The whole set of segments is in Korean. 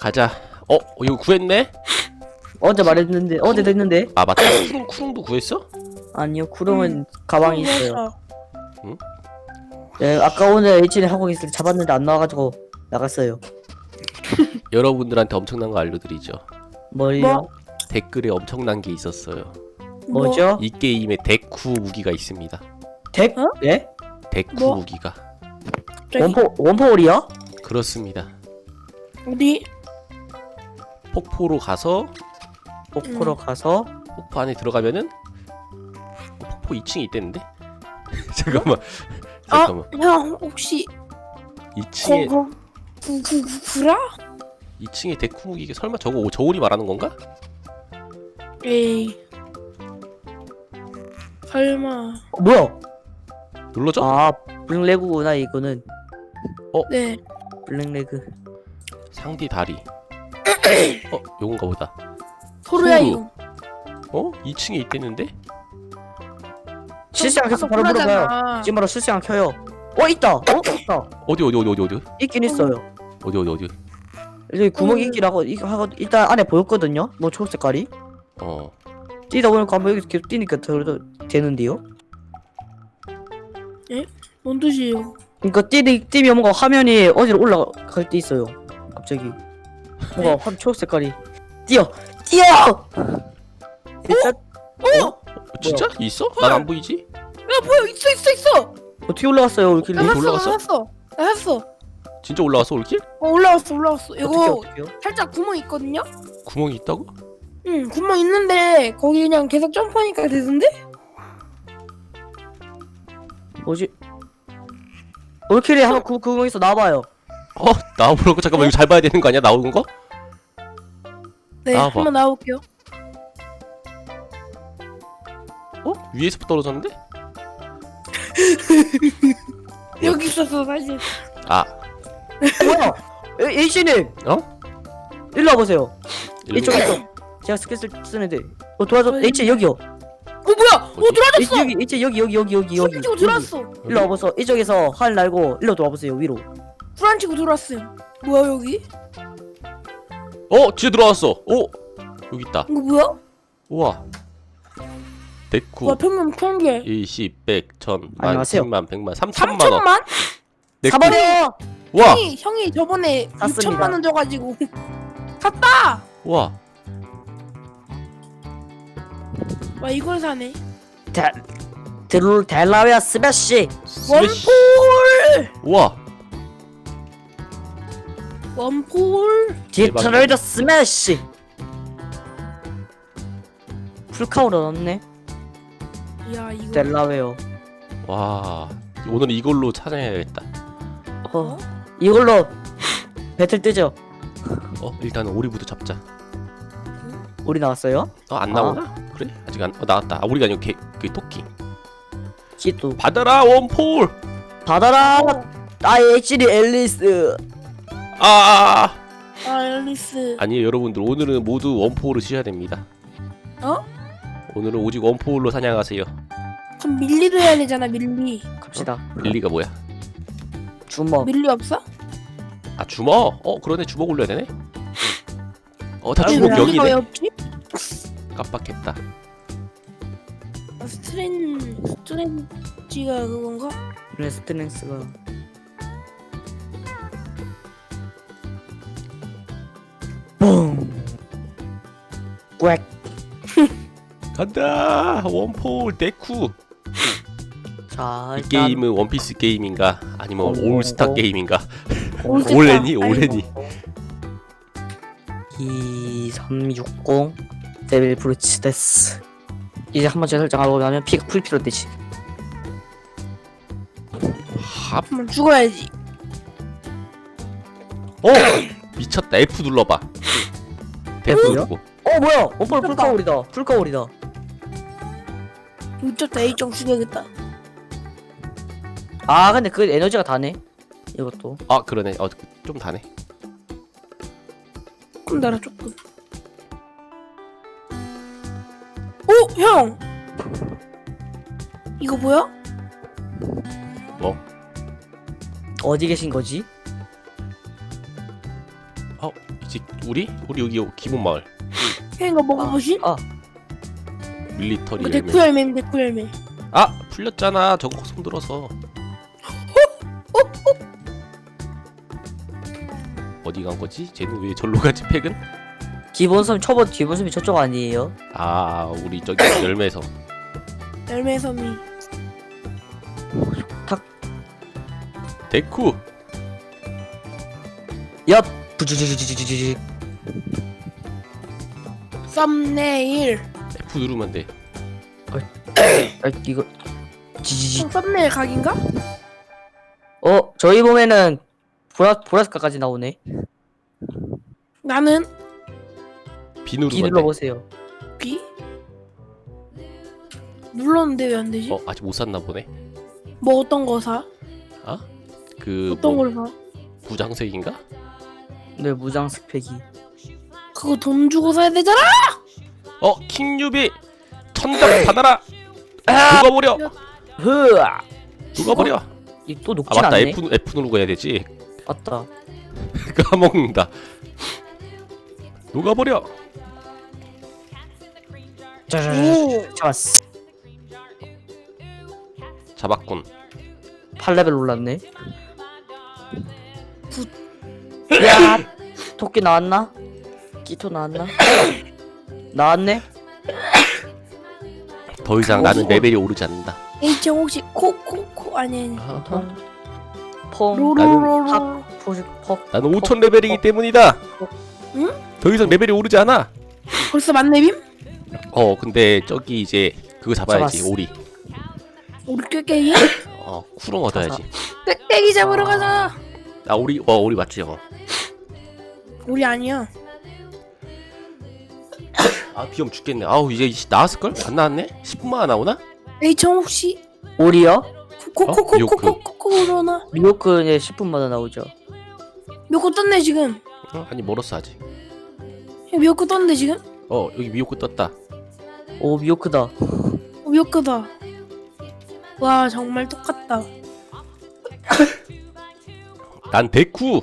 가자. 어 이거 구했네? 어제 말했는데 어제 됐는데 아 맞다. 쿠룽 쿠룽도 구했어? 아니요 구름은 가방에 있어요. 응? 네 아까 오늘 H를 하고 있을 때 잡았는데 안 나와가지고 나갔어요. 여러분들한테 엄청난 거 알려드리죠. 뭘요? 뭐? 댓글에 엄청난 게 있었어요. 뭐죠? 이 게임에 데쿠 무기가 있습니다. 덱? 어? 네? 데쿠 뭐? 무기가 갑자기 원포 원포홀이요? 그렇습니다. 어디? 폭포로 가서 폭포로 가서 폭포 안에 들어가면은 어, 폭포 2층에 있댔는데? 잠깐만 잠깐만 아, 형 혹시 2층에 거거 구구 구라? 2층에 데쿠 무기가 설마 저거 오- 저울이 말하는 건가? 에이. 설마. 어, 뭐야? 눌러줘? 아 블랙레그구나 이거는 네. 블랙레그. 상디 다리 어 요건가 보다 토르야 토르. 이거. 어? 2층에 있댔는데? 실시간 계속 바로. 물어봐요. 지금 바로 실시간 켜요. 어 있다. 어 있다. 어디 어디 어디 어디 어디 있긴 있어요. 어디 어디 어디 여기 구멍 음. 있기라고 이거 하고 일단 안에 보였거든요. 뭐 초록 색깔이. 어 뛰다 보니까 한번 여기 계속 뛰니까 들어도 되는데요. 뭔 뜻이에요? 그러니까 뛰 뛰면 뭔가 화면이 어디로 올라갈 때 있어요. 갑자기 뭔가 화 초록 색깔이 뛰어 뛰어. 일단 어? 진짜? 있어? 난 안 보이지? 야 뭐야 있어 있어 있어. 어떻게 올라갔어요 올킬리? 나 어, 샀어 나 올라갔어? 샀어. 나 샀어. 진짜 올라왔어 올길? 어 올라왔어 올라왔어. 어떻게 이거 어떻게요? 살짝 구멍 있거든요? 구멍이 있다고? 응 구멍 있는데 거기 그냥 계속 점프하니까 되던데? 뭐지? 올킬이 한번 구 구멍에서 나와봐요. 어? 나와보라고? 잠깐만 이거 잘 봐야 되는 거 아니야? 나오는 거? 네 나와봐. 한번 나올게요. 어? 위에서 떨어졌는데? 여기 있었어 사실. 아 뭐야? A 씨님. 어? 일로 와보세요. 일로 이쪽 와. 이쪽. 제가 스킬 쓰는데. 어 도와줘. H 여기요. 어 뭐야? 어 어디? 들어왔어. 여기 여기 여기 여기 여기 여기. 치고 들어왔어. 일로 와보세요. 이쪽에서 하늘 날고 일로 와보세요 위로. 불안 치고 들어왔어요. 뭐야 여기? 어? 뒤에 들어왔어 어? 여기 있다 이거 뭐야? 우와 데쿠 와 평균 평균. 일십, 백, 천, 만, 안녕하세요. 백만, 백만, 삼천만 원. 3천만? 데쿠. 사버려. 와, 형이 형이 저번에 샀습니다. 6천만 원 줘가지고 샀다. 와, 와 이걸 사네. 델 델- 델라웨어 스매시. 스매시. 원폴 와, 원폴. 디트로이드 스매시. 풀카우로 넣었네. 야 이거. 델라웨어. 와. 오늘 이걸로 찾아야겠다. 어 이걸로 배틀 뜨죠. 어, 일단 오리부터 잡자. 우리 나왔어요. 어, 안 아. 나오나? 그래? 아직 안. 어, 나왔다. 아, 우리가 아니고 개, 그 토끼. 지또 받아라 원폴. 받아라. 나의 H리 앨리스. 아, 아 앨리스. 아니에요, 여러분들. 오늘은 모두 원폴을 쓰셔야 됩니다. 어? 오늘은 오직 원폴로 사냥하세요. 그럼 밀리도 해야 되잖아 밀리. 갑시다. 릴리가 뭐야? 주먹. 밀리 없어? 아, 주먹. 어, 그러네. 주먹 올려야 되네. 어, 다 아이고, 주먹 밀리가 왜 여기네. 없지? 깜빡했다. 아, 스트렌 스트렌지가 그건가? 레스트랭스가. 뿡. 꽥. 간다. 원폴 데쿠. 자 이 일단 게임은 원피스 게임인가 아니면 어, 올스타 어. 게임인가 올스타. 올레니. 올레니 2360 데빌 브루치 데스 이제 한 번 재설정하고 나면 피가 풀피로 되지 합? 한번 죽어야지. 어 미쳤다 F 눌러봐 F요? 누르고 어 뭐야 오빠 풀카울이다 풀카울이다 미쳤다 A정 죽여야겠다. 아 근데 그 에너지가 다네 이것도 아 그러네 어좀 다네 조금 달아 조금. 오 형. 이거 뭐야? 뭐 어디 계신 거지? 우리 우리 여기 기본 마을 형 이거 먹어보시? 아 밀리터리 이거 열매. 데쿠 열매임 데쿠 열매. 아 풀렸잖아. 저거 손 들어서. 어디 간 거지? 쟤는 왜 절로 가지 팩은? 기본섬 초보 기본섬이 저쪽 아니에요? 아 우리 저기 열매에서 열매 섬이. 데쿠 얍 부주주주주주주 썸네일. F 누르면 돼. 아 이거 지지지 형 썸네일 각인가? 어 저희 보면은 보라 보라색깔까지 나오네 나는 B 비 누르면 돼. 눌러보세요 B. 눌렀는데 왜 안 되지? 어 아직 못 샀나 보네. 뭐 어떤 거 사? 그 어떤 뭐, 걸 사? 부장색인가? 네 무장 스펙이 그거 돈 주고 사야 되잖아. 어 킹유비 천당 받아라. 녹아버려. 흐아 녹아버려. 이또 아 녹진 맞다 않네 F F 누르고 해야 되지. 맞다 까먹는다. 녹아버려. 오. 잡았어 잡았군. 8레벨 올랐네 야 토끼 나왔나? 끼토 나왔나? 나왔네? 더 이상 나는 레벨이 오르지 않는다. H 형 혹시 코 코 코 아니 아니. 아, 퐁 로로로로. 포식 퍽 나는 5천 레벨이기 때문이다. 응? 더 이상 레벨이 오르지 않아. 벌써 만렙임? 어 근데 저기 이제 그거 잡아야지 잡았어. 오리. 우리 꾀깨기? 어 쿠렁 얻어야지. 꾀깨기 잡으러 가자. 나 오리 어 오리 맞지 어. 우리 아니야. 아 비염 죽겠네. 아우 이제 나왔을 걸? 안 나왔네? 10분만 나오나? H 형 혹시 오리요? 코코코코코코코로나 미호크 이제 10분마다 나오죠 미호크 떴네 지금. 어, 아니 멀었어 아직. 형 미호크 떴는데 지금? 어 여기 미호크 떴다. 오 미호크다 어, 미호크다. 와 정말 똑같다. 난 데쿠.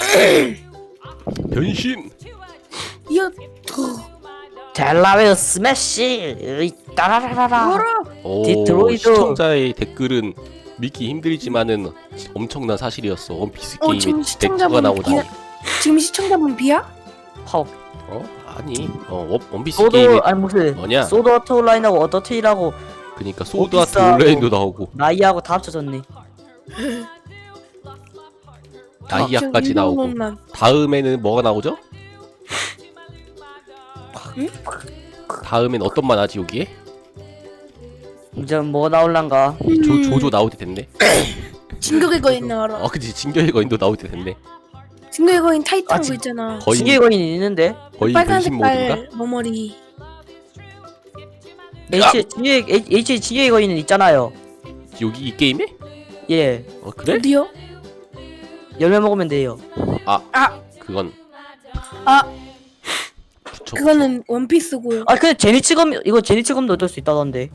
변신. 델라웨어 스매시 으이, 따라라라라? 오 디트로이드. 시청자의 댓글은 믿기 힘들지만은 엄청난 사실이었어. 원피스 어, 게임에 지금 데쿠가 시청자분. 비하- 지금 시청자분 비야? 파워 어 아니 어 원- 원피스 소드 게임이 아니 무슨 뭐냐? 소드 아트 온라인하고 어더테일하고 그니까 소드 아트 비싸고. 온라인도 나오고 나이하고 다 합쳐졌네 다이아까지 나오고 난 다음에는 뭐가 나오죠? 응? 다음엔 어떤 만화지 여기에? 이제 뭐 나올란가 조, 조조 나올 때 됐네 진격의 거인 나와라. 어 그치 진격의 거인도 나올 때 됐네 진격의 거인 타이탄 아, 거 진- 있잖아. 거인 신기의 거인이 있는데 거인 빨간 변신 모드인가? 색깔 머머리. H 진의 H 진의 거인은 있잖아요 여기 이 게임에? 예 어 그래? 어디요? 열매 먹으면 돼요 그건 아 부처 그거는 원피스고요. 아 근데 제니치검 이거 제니치검도 얻을 수 있다던데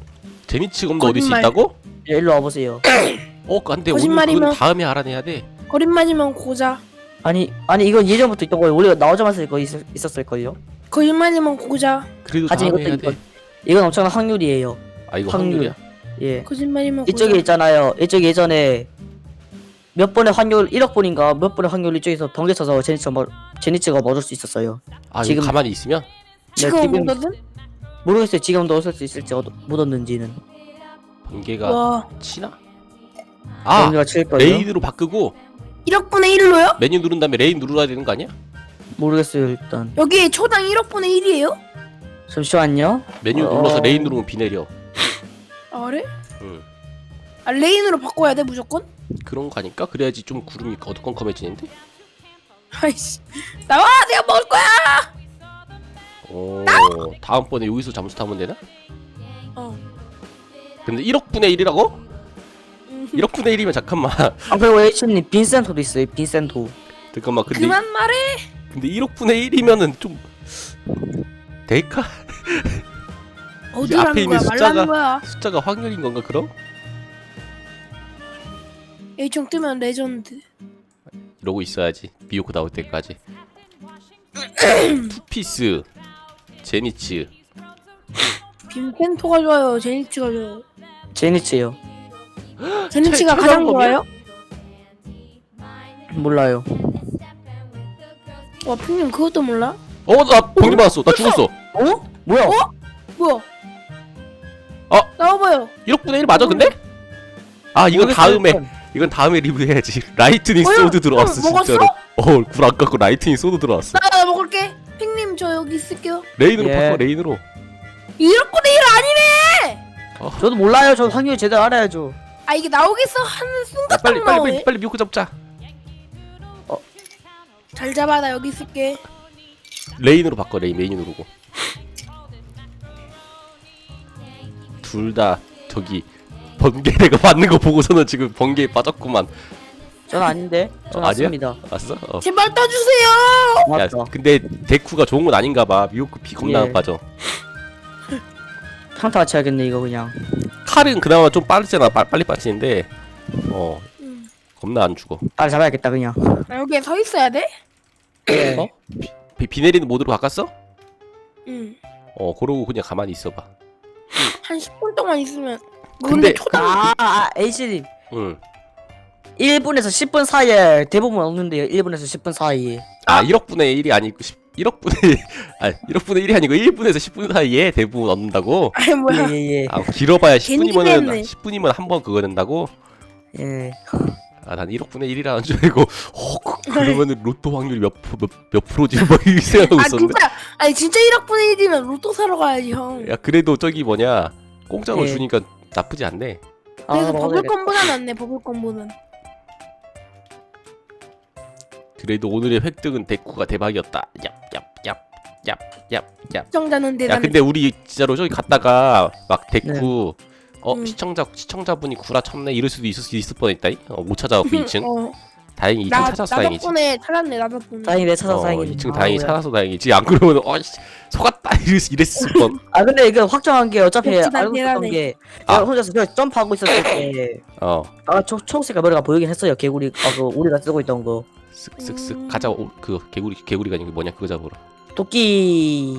얻을 수 거짓말. 있다고? 예, 일로 와보세요 어 근데 오늘 거짓말이면- 다음에 알아내야 돼 거짓말이면 고자. 아니 아니 이건 예전부터 있던 거예요 원래 나오자마자 이거 있, 있었을걸요 거짓말이면 고자. 그래도 다음에 해야 이것도 돼 이건 이건 엄청난 확률이에요 아 이거 확률. 확률이야? 예 거짓말이면 이쪽에 고자. 있잖아요 이쪽 예전에 몇 번의 확률 1억 번인가 몇 번의 확률 이쪽에서 번개 쳐서 제니치가 뭐, 제니치가 얻을 수 있었어요 아 지금- 가만히 있으면? 지금 지금- 뭐거든? 모르겠어요 지금도 얻을 수 있을지 얻, 못 얻는지는 번개가 와 치나? 아 번개가 칠 거예요 레인으로 바꾸고 1억 분의 1로요? 메뉴 누른 다음에 레인 누르야 되는 거 아니야? 모르겠어요 일단 여기 초당 1억 분의 1이에요? 잠시만요 메뉴 어. 눌러서 레인 누르면 비 내려 아 그래? 응 아 레인으로 바꿔야 돼 무조건? 그런 거 아닐까? 그래야지 좀 구름이 어두컴컴해지는데? 아이씨 나와 내가 먹을 거야. 오 다음번에 여기서 잠수 타면 되나? 어. 근데 1억 분의 1이라고? 음, 1억 분의 1이면 잠깐만 아 그리고 H님 빈센토도 있어요 빈센토 잠깐만 근데 그만 말해. 근데 1억 분의 1이면은 좀 데이카 어디라는 앞에 있는 거야? 숫자가- 말라는 거야. 숫자가 확률인 건가 그럼? H형 뜨면 레전드. 이러고 있어야지 미호크 나올 때까지 투피스 제니츠 빈센토가 좋아요. 제니치가 좋아요. 제니츠요. 제니치가 최- 가장 최상급이야? 좋아요? 몰라요. 와 핑님 그것도 몰라? 어나 번개 맞았어 나 죽었어 어? 뭐야? 뭐야? 어? 나와봐요. 1억분의 1 맞아 근데? 아 모르겠어요, 다음에 일단. 이건 다음에 리뷰해야지 라이트닝 뭐야? 소드 들어왔어 형, 먹었어? 진짜로 어불안 깎고 라이트닝 소드 들어왔어 나, 나 먹을게. 핑님 저 여기 있을게요. 레인으로 예. 바꿔 레인으로 1억분의 1 아니네. 저도 몰라요. 저 확률 제대로 알아야죠. 아 이게 나오겠어 하는 야, 순간 빨리 딱 빨리 나오네. 빨리 빨리 미호크 잡자 잘 잡아 나 여기 있을게. 레인으로 바꿔 레인 메인으로고 둘 다 저기 번개가 맞는 거 보고서는 지금 번개에 빠졌구만 전 아닌데. 전 어, 아니야? 맞습니다. 알았어? 어. 제발 떠주세요. 야 맞다. 근데 데쿠가 좋은 건 아닌가 봐 미호크 피 겁나 예. 빠져 평타 같이 하겠네 이거 그냥. 칼은 그나마 좀 빠르잖아 빠, 빨리 빠지는데 어 음. 겁나 안 죽어 빨리 잡아야겠다 그냥. 나 여기에 서 있어야 돼? 예. 어? 비, 비 내리는 모드로 바꿨어? 응. 어 그러고 그냥 가만히 있어 봐 한 10분 동안 있으면. 근데- 근데 초당 아, 아 H님. 응 1분에서 10분 사이에 대부분 없는데요. 1분에서 10분 사이에. 아 1억분의 1이 아니고 10, 1억분의 아 1억분의 1이 아니고 1분에서 10분 사이에 대부분 얻는다고? 아니 뭐야? 예예예. 아 길어봐야 괜히 10분이면은 기대했네. 10분이면 한 번 그거 된다고? 예. 아 난 1억분의 1이라는 줄 알고 어 그- 그러면은 로또 확률이 몇, 몇, 몇 프로지 막 이렇게 생각하고 아 있었는데 진짜 아니 진짜 1억분의 1이면 로또 사러 가야지 형. 야 그래도 저기 뭐냐 공짜로 예. 주니까 나쁘지 않네 아, 그래서. 버블콘보다 낫네 버블콘보는. 그래도 오늘의 획득은 데쿠가 대박이었다 얍얍얍 얍얍얍 시청자는 야 대단해. 근데 우리 진짜로 저기 갔다가 막 데쿠 어 음. 시청자 시청자분이 구라 쳤네 이럴 수도 있을 있을 뻔했다 어, 못 찾아갖고 2층 어, 다행히 2층 나, 나 다행이지 덕분에 찾았네 나 덕분에. 다행히 내 찾아서 어, 다행이지. 2층 아, 다행히. 찾아서 다행이지 안 그러면 어씨 속았다 이랬, 이랬을 뻔 아 근데 이거 확정한 게 어차피 역시 난 알고 있었던 대단해. 게 아. 혼자서 저 점프하고 있었을 때어 아, 초, 초록색깔 머리가 보이긴 했어요. 개구리, 아, 그, 우리가 쓰고 있던 거. 쓱쓱쓱 음. 가자 오, 그 개구리 개구리가 아니고 뭐냐 그거 잡으러 도끼.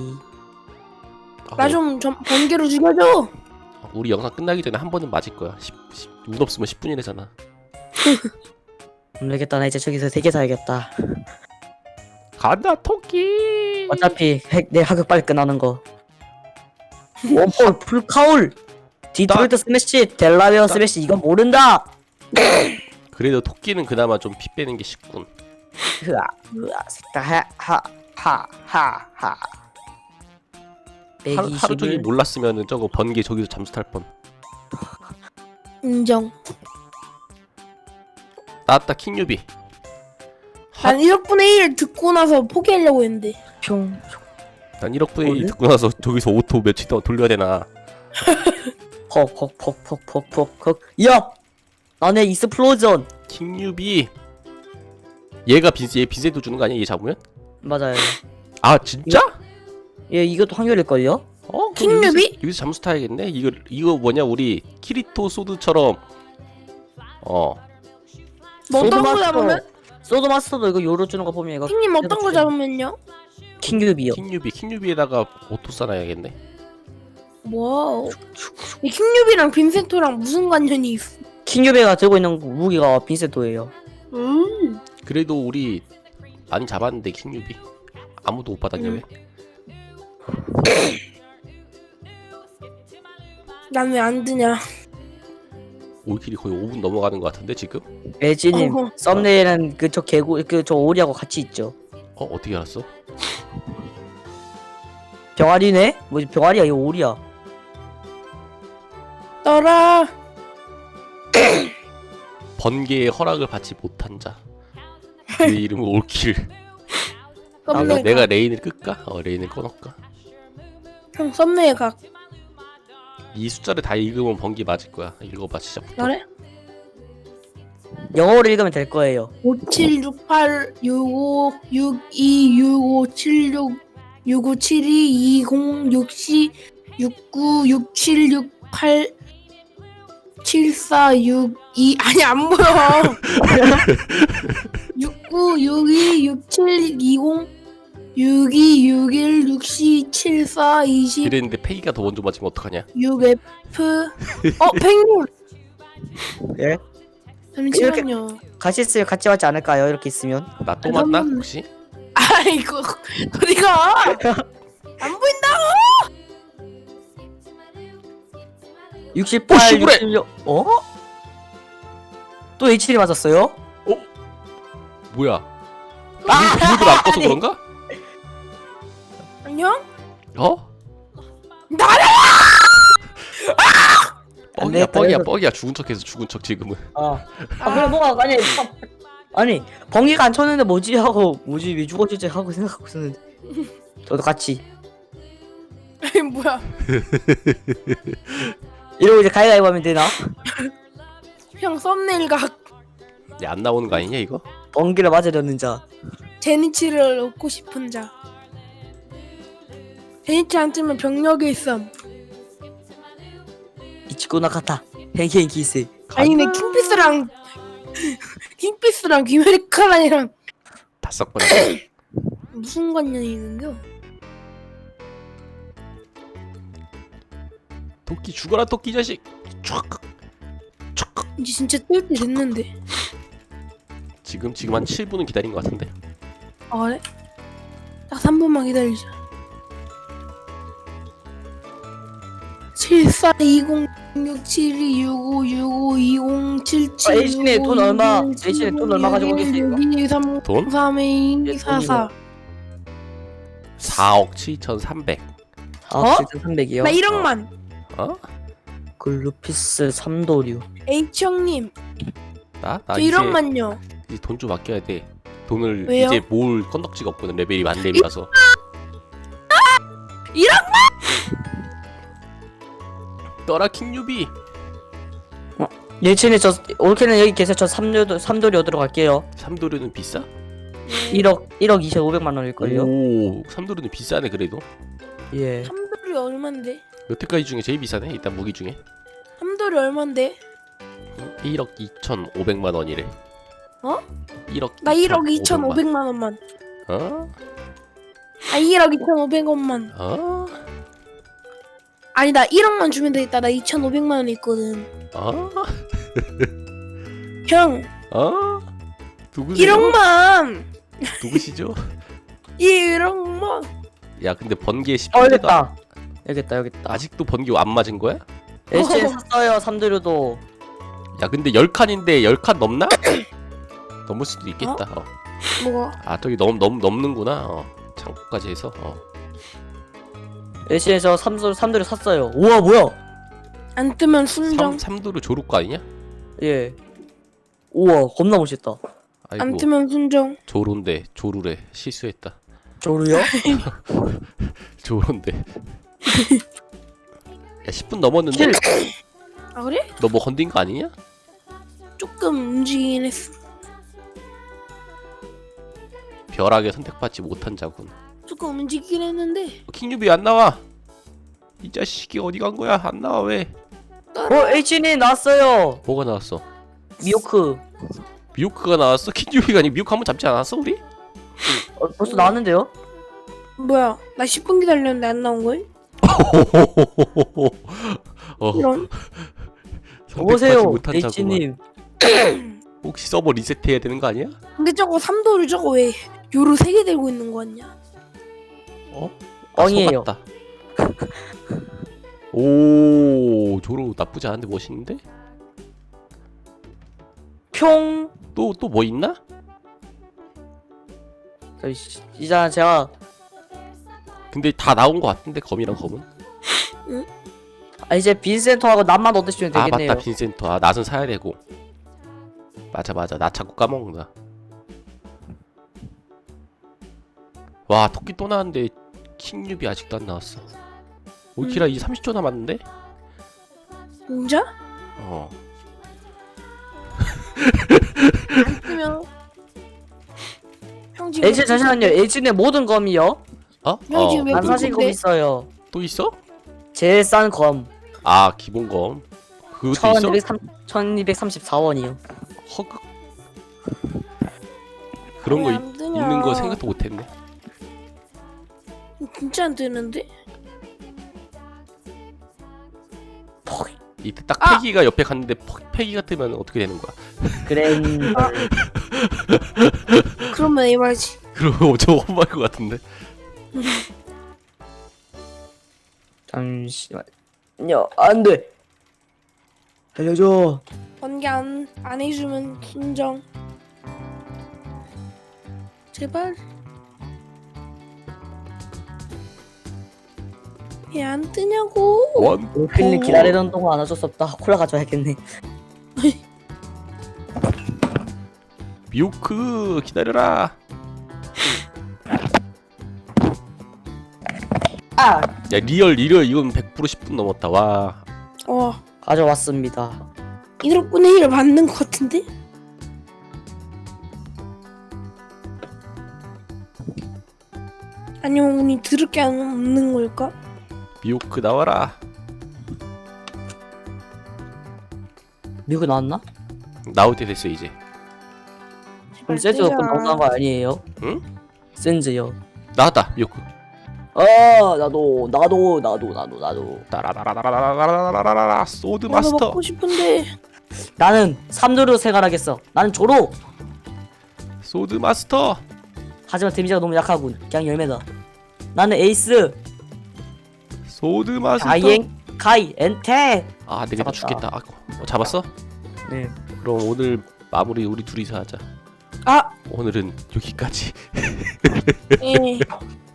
아, 나 좀 번개로 죽여줘. 우리 영상 끝나기 전에 한 번은 맞을 거야 10, 10, 운 없으면 10분이래잖아 안 되겠다. 나 이제 저기서 세개 사야겠다. 간다 토끼 어차피 핵, 내 하극 빨리 끝나는 거. 원폴, 풀카울! 디트로이트 스매시, 델라웨어 나- 스매시, 이건 모른다! 그래도 토끼는 그나마 좀 피 빼는 게 쉽군 흐아, 흐아, 색다, 하, 하, 하, 하, 하. 하루, 하루 종일 121. 몰랐으면은 저거 번개 저기서 잠수 탈 뻔 인정. 나왔다 킹유비 난 1억분의 1 듣고 나서 포기하려고 했는데. 평. 난 1억분의 1 원래? 듣고 나서 저기서 오토 며칠 동안 돌려야 되나 퍽, 퍽, 퍽, 퍽, 퍽, 퍽, 퍽. 야! 나네 이스플로전! 킹유비 얘가 빈세 얘 빈센도 주는 거 아니야 얘 잡으면? 맞아요. 아 진짜? 얘 이것도 확률일걸요? 어? 그럼 킹유비? 여기서, 여기서 잠수 타야겠네 이거 이거 뭐냐 우리 키리토 소드처럼 어 뭐 어떤 거. 잡으면? 소드 마스터도 이거 요로 주는 거 보면 이거 킹님 어떤 거 잡으면요? 킹규비요. 킹유비 킹유비에다가 오토 쌓아야겠네 와우. 이 킹유비랑 빈센토랑 무슨 관련이 있어? 킹규비가 들고 있는 무기가 빈센토예요. 음. 그래도 우리 많이 잡았는데 킹유비 아무도 못 받았냐 왜? 난왜 안 드냐? 올킬이 거의 5분 넘어가는 것 같은데 지금? LG님 어허. 썸네일은 그 저 개구 그저 오리하고 같이 있죠. 어 어떻게 알았어? 병아리네? 뭐지 병아리야 이거 오리야. 떠라. 번개의 허락을 받지 못한 자. 그 이름은 올킬. 아, 썸네일 내가 각. 레인을 끌까? 어 레인을 꺼놓을까? 형 썸네일 각. 이 숫자를 다 읽으면 번개 맞을 거야. 읽어봐 시작부터. 그래? 영어로 읽으면 될 거예요. 5768 65 62 65 76 65 72 20 60 69 67 68 74 62 아니 안 보여 69 62 67 20 62 61 60 74 20 이랬는데 페이가 더 먼저 맞으면 어떡하냐 6F 어 펭귄 예? 잠시만요 같이 있으면 같이 왔지 않을까요? 이렇게 있으면 나 또 아니, 만나 한번- 혹시? 아이고 어디가 안 보인다 68, 어, 시부레! 66 어? 또 H3 맞았어요? 뭐야 아, 비밀을 안 꺼서 아니. 그런가? 안녕? 어? 나를 안 뻥이야 되겠다, 뻥이야 그래서- 뻥이야. 죽은 척해서 죽은 척 지금은. 어. 아 그래 뭐가 아니 아니 번개가 안 쳤는데 뭐지 하고 뭐지? 왜 죽었지? 하고 생각하고 있었는데. 저도 같이. 아니 뭐야. 이러고 이제 가위가위보 하면 되나? 형 썸네일 각. 야, 안 나오는 거 아니냐 이거? 번개를 맞으려는 자. 제니치를 얻고 싶은 자 안 뜨면 병력에 있음. 이치코나 카타 헨켄 기세 아니 근데 킹피스랑 킹피스랑 귀메리카랑이랑 다섯 번에 무슨 관련이 있는데요? 토끼 죽어라 토끼 자식. 촥. 촥. 이제 진짜 뜰때 됐는데. 지금 지금 한 7분은 기다린 것 같은데. 아 그래? 딱 3분만 기다리자 74 20 672 65 65 20 77 아, H네 돈 얼마? H네 돈 얼마 가지고 계세요? 1 3 돈? 3 2 예, 4 4 4억 7,300아 어? 7300이요 나 1억만 어? 글루피스 3도류 H 형님 나? 나 저 이제, 1억만요 이제 돈 좀 아껴야 돼 돈을 왜요? 이제 모을 건덕지가 없거든 레벨이 만 레벨이라서 1억만? 떠라 킹유비 예친이 저 올케는 여기 계세요 저 3도, 3도류 얻으러 갈게요 3도류는 비싸? 1억 1억 2,500만 원일 걸요 오 3도류는 비싸네 그래도 예 3돌이 얼만데? 여태까지 중에 제일 비싸네 일단 무기 중에 3돌이 얼만데? 1억 2,500만 원이래 어? 1억 나 1억 2,500만 2,500만 원만 어? 아 1억 2,500원만 어? 아니 나 1억만 주면 되겠다 나 2,500만 원 있거든 어? 형 어? 누구세요? 1억만 누구시죠? 1억만 야 근데 번개 10분대도 어 여기 있다 여기 있다 여기 있다 아직도 번개 안 맞은 거야? 예친 샀어요 3도류도 야 근데 10칸인데 10칸 넘나? 넘을 수도 있겠다 어. 뭐가? 아 저기 넘, 넘, 넘는구나 어. 창고까지 해서 어. 저 3도, 3도류 샀어요 우와 뭐야 안 뜨면 순정 3, 3도로 조르거 아니냐? 예 우와 겁나 멋있다 아이고 안 뜨면 순정 조로인데 조루래 실수했다 조류요? 조로인데 야 10분 넘었는데? 킬! 아 그래? 너 뭐 건든 거 아니냐? 조금 움직이긴 했어 벼락에 선택받지 못한 자군 조금 움직이긴 했는데. 어, 킹유비 안 나와. 이 자식이 어디 간 거야? 안 나와 왜? 어 예친이 나왔어요. 뭐가 나왔어? 미호크. 미호크가 나왔어? 킹유비가 아니 미호크 한 번 잡지 않았어 우리? 어, 벌써 나왔는데요? 뭐야 나 10분 기다렸는데 안 나온 거야? 어, 이런. 선택받지 오세요 못한 자구만. 예친님 혹시 서버 리셋해야 되는 거 아니야? 근데 저거 3도를 저거 왜 요로 3개 들고 있는 거 같냐? 어? 뻥이에요. 속았다. 오 조로 나쁘지 않은데 멋있는데? 평 또 또 뭐 있나? 저기 시- 이제 제가 근데 다 나온 거 같은데 검이랑 검은? 아, 이제 빈센터하고 남만 얻으시면 아 되겠네요 맞다 빈센터 아 낫은 사야 되고 맞아 맞아 나 자꾸 까먹는다 와 토끼 또 나왔는데 킹유비 아직도 안 나왔어 올키라 이제 30초 남았는데? 혼자? 어 안 뜨면 형 지금 예친 잠시만요 예친의 모든 검이요 어? 형 지금 어. 몇안 사신 검? 있어요 또 있어? 제일 싼 검 아 기본검 그것도 있어? 1234원이요 허극 그런 거왜 있? 있는 거 생각도 못했네 진짜 안 되는데? 이때 딱 아! 패기가 옆에 갔는데 퍽- 패기가 뜨면 어떻게 되는 거야? 그랜 그러면 에바지. 그럼 저 험할 것 같은데. 잠시만요 안 돼 알려줘 번개 안, 안 해주면 긴정. 제발. 왜 안 뜨냐고? 원. 필리 기다리던 동안 안 어쩔 수 없다 콜라 가져와야겠네 미오크 기다려라. 아 야 리얼 리얼 이건 100% 10분 넘었다. 와. 어, 가져왔습니다 이 덕분에 일을 받는 것 같은데? 아니면 운이 드럽게 안 없는 걸까? 미오크 나와라. 미국 나왔나? 나올 때 됐어 이제. 그럼 센즈 덕분 나온다는 거 아니에요? 응? 센즈요 나왔다 미오크. 아 나도 나도 나도 나도 나도 따라라라라라라라라라라 소드 마스터. 먹고 싶은데 나는 삼도로 생활하겠어 나는 조로 소드 마스터. 하지만 데미지가 너무 약하군 그냥 열매다 나는 에이스 소드 마스터. 가이엥 가이 엔테 아 내가 잡았다. 죽겠다. 아, 어, 잡았어? 네 그럼 오늘 마무리 우리 둘이서 하자. 아, 오늘은 여기까지. 예.